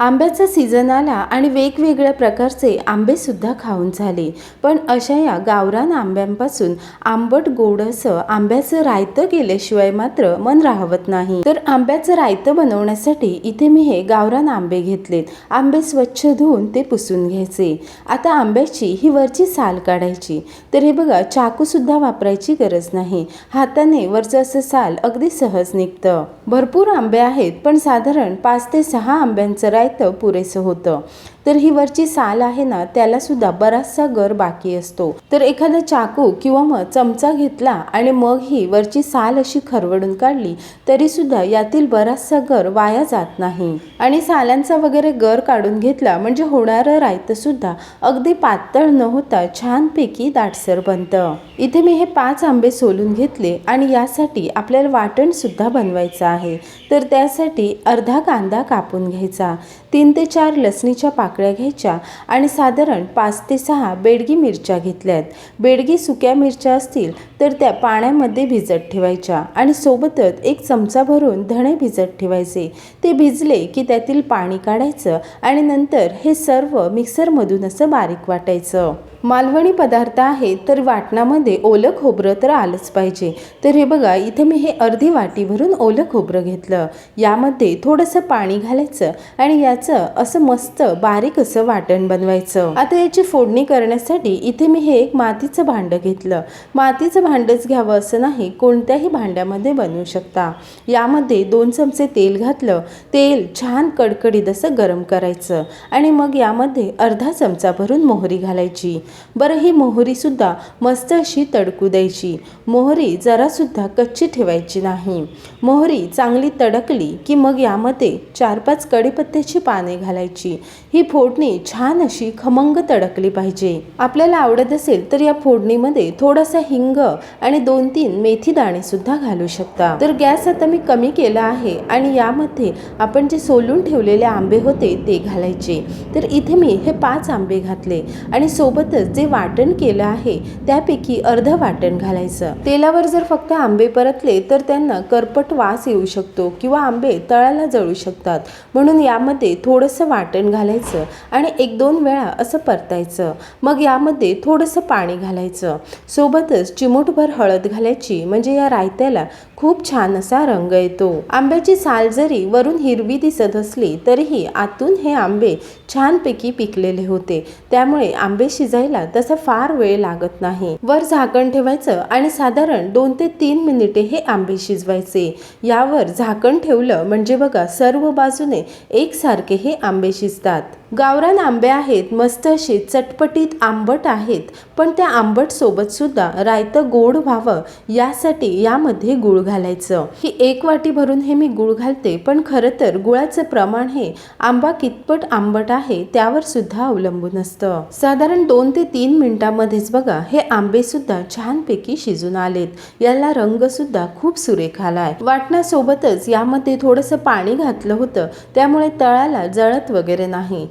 आंब्याचा सीझन आला आणि वेगवेगळ्या प्रकारचे आंबेसुद्धा खाऊन झाले. पण अशा या गावरान आंब्यांपासून आंबट गोड असं आंब्याचं रायतं केल्याशिवाय मात्र मन राहवत नाही. तर आंब्याचं रायतं बनवण्यासाठी इथे मी हे गावरान आंबे घेतलेत. आंबे स्वच्छ धुवून ते पुसून घ्यायचे. आता आंब्याची ही वरची साल काढायची. तर हे बघा चाकूसुद्धा वापरायची गरज नाही. हाताने वरचं असं साल अगदी सहज निघतं. भरपूर आंबे आहेत पण साधारण पाच ते सहा आंब्यांचं राय पुरेसं होतं. तर ही वरची साल आहे ना त्याला सुद्धा बराचसा गर बाकी असतो. तर एखादा चाकू किंवा मग चमचा घेतला आणि मग ही वरची साल अशी खरवडून काढली तरी सुद्धा यातील बराचसा गर वाया जात नाही. आणि सालांचा वगैरे गर काढून घेतला म्हणजे होणारं रायतं सुद्धा अगदी पातळ न होता छानपैकी दाटसर बनतं. इथे मी हे पाच आंबे सोलून घेतले आणि यासाठी आपल्याला वाटण सुद्धा बनवायचं आहे. तर त्यासाठी अर्धा कांदा कापून घ्यायचा तीन ते चार लसणीच्या पाकळ्या घ्यायच्या आणि साधारण पाच ते सहा बेडगी मिरच्या घेतल्यात. बेडगी सुक्या मिरच्या असतील तर त्या पाण्यामध्ये भिजत ठेवायच्या आणि सोबतच एक चमचा भरून धणे भिजत ठेवायचे. ते भिजले की त्यातील पाणी काढायचं आणि नंतर हे सर्व मिक्सरमधून असं बारीक वाटायचं. मालवणी पदार्थ आहे तर वाटणामध्ये ओलं खोबरं तर आलंच पाहिजे. तर हे बघा इथे मी हे अर्धी वाटी भरून ओलं खोबरं घेतलं. यामध्ये थोडंसं पाणी घालायचं आणि याचं असं मस्त बारीक असं वाटण बनवायचं. आता याची फोडणी करण्यासाठी इथे मी हे एक मातीचं भांडं घेतलं. मातीचं भांडंच घ्यावं असं नाही कोणत्याही भांड्यामध्ये बनवू शकता. यामध्ये दोन चमचे तेल घातलं. तेल छान कडकडीत असं गरम करायचं आणि मग यामध्ये अर्धा चमचा भरून मोहरी घालायची. बरं ही मोहरीसुद्धा मस्त अशी तडकू द्यायची. मोहरी जरासुद्धा कच्ची ठेवायची नाही. मोहरी चांगली तडकली की मग यामध्ये चार पाच कडीपत्त्याची पाने घालायची. ही फोडणी छान अशी खमंग तडकली पाहिजे. आपल्याला आवडत असेल तर या फोडणीमध्ये थोडासा हिंग आणि दोन तीन मेथी दाणे सुद्धा घालू शकता. तर गॅस आता मी कमी केला आहे आणि यामध्ये आपण जे सोलून ठेवलेले आंबे होते ते घालायचे. तर इथे मी हे पाच आंबे घातले आणि सोबतच जे वाटण केलं आहे त्यापैकी अर्ध वाटण घालायचं. तेलावर जर फक्त आंबे परतले तर त्यांना करपट वास येऊ शकतो किंवा आंबे तळाला जळू शकतात. म्हणून यामध्ये थोडंसं वाटण घालायचं आणि एक दोन वेळा असं परतायचं. मग यामध्ये थोडंसं पाणी घालायचं. सोबतच चिमूटभर हळद घालायची म्हणजे या रायत्याला खूप छान असा रंग येतो. आंब्याची साल जरी वरून हिरवी दिसत असली तरीही आतून हे आंबे छानपैकी पिकलेले होते. त्यामुळे आंबे शिजायला तसा फार वेळ लागत नाही. वर झाकण ठेवायचं आणि साधारण दोन ते तीन मिनिटे हे आंबे शिजवायचे. यावर झाकण ठेवलं म्हणजे बघा सर्व बाजूने एकसारखे हे आंबे शिजतात. गावरान आंबे आहेत मस्त असे चटपटीत आंबट आहेत पण त्या आंबटसोबतसुद्धा सुद्धा रायतं गोड व्हावं यासाठी यामध्ये गुळ घालायचं. ही एक वाटी भरून हे मी गुळ घालते पण खरं तर गुळाचं प्रमाण हे आंबा कितपट आंबट आहे त्यावर सुद्धा अवलंबून असतं. साधारण दोन ते तीन मिनिटांमध्येच बघा हे आंबे सुद्धा छानपैकी शिजून आलेत. याला रंग सुद्धा खूप सुरेख आलाय. वाटण्यासोबतच यामध्ये थोडंसं पाणी घातलं होतं त्यामुळे तळाला जळत वगैरे नाही.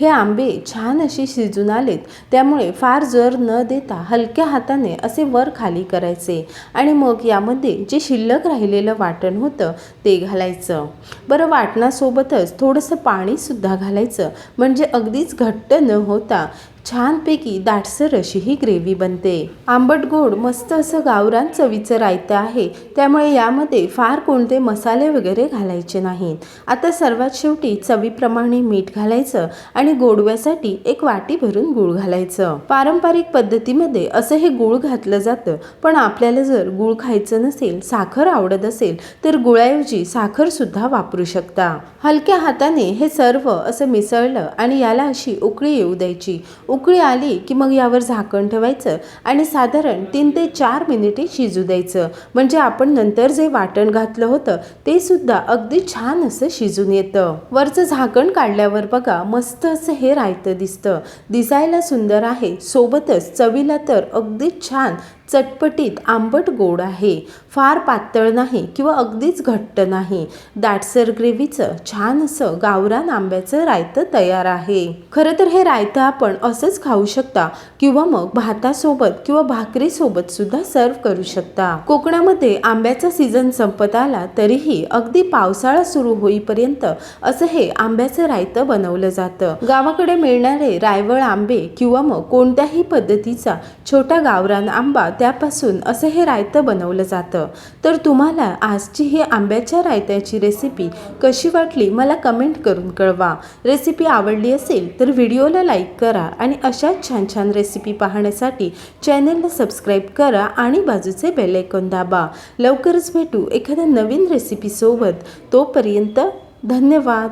हे आंबे छान असे शिजून आलेत. त्यामुळे फार जर न देता हलक्या हाताने असे वर खाली करायचे आणि मग यामध्ये जे शिल्लक राहिलेलं वाटण होतं ते घालायचं. बरं वाटणासोबतच थोडंसं पाणीसुद्धा घालायचं. म्हणजे अगदीच घट्ट न होता छानपैकी दाटसर अशी ही ग्रेव्ही बनते. आंबट गोड मस्त असं गावरान चवीचं रायतं आहे. त्यामुळे यामध्ये फार कोणते मसाले वगैरे घालायचे नाहीत. आता सर्वात शेवटी चवीप्रमाणे मीठ घालायचं आणि आणि गोडव्यासाठी एक वाटी भरून गूळ घालायचं. पारंपरिक पद्धतीमध्ये असं हे गूळ घातलं जातं पण आपल्याला जर गूळ खायचं नसेल साखर आवडत असेल तर गुळाऐवजी साखर सुद्धा वापरू शकता. हलक्या हाताने हे सर्व असं मिसळलं आणि याला अशी उकळी येऊ द्यायची. उकळी आली की मग यावर झाकण ठेवायचं आणि साधारण तीन ते चार मिनिटे शिजू द्यायचं. म्हणजे आपण नंतर जे वाटण घातलं होतं ते सुद्धा अगदी छान असं शिजून येतं. वरचं झाकण काढल्यावर बघा मस्त असं हे रायतं दिसतं. दिसायला सुंदर आहे. सोबतच चवीला तर अगदी छान चटपटीत आंबट गोड आहे. फार पातळ नाही किंवा अगदीच घट्ट नाही. दाटसर ग्रेव्हीचं छान असं गावरान आंब्याचं रायतं तयार आहे. खरं तर हे रायतं आपण असंच खाऊ शकता किंवा मग भातासोबत किंवा भाकरीसोबत सुद्धा सर्व करू शकता. कोकणामध्ये आंब्याचा सीझन संपत आला तरीही अगदी पावसाळा सुरू होईपर्यंत असं हे आंब्याचं रायतं बनवलं जातं. गावाकडे मिळणारे रायवळ आंबे किंवा मग कोणत्याही पद्धतीचा छोटा गावरान आंबा त्यापासून असं हे रायतं बनवलं जातं. तर तुम्हाला आजची ही आंब्याच्या रायत्याची रेसिपी कशी वाटली मला कमेंट करून कळवा. रेसिपी आवडली असेल तर व्हिडिओला लाईक करा आणि अशाच छान छान रेसिपी पाहण्यासाठी चॅनलला सबस्क्राईब करा आणि बाजूचे बेलायकॉन दाबा. लवकरच भेटू एखाद्या नवीन रेसिपीसोबत तोपर्यंत धन्यवाद.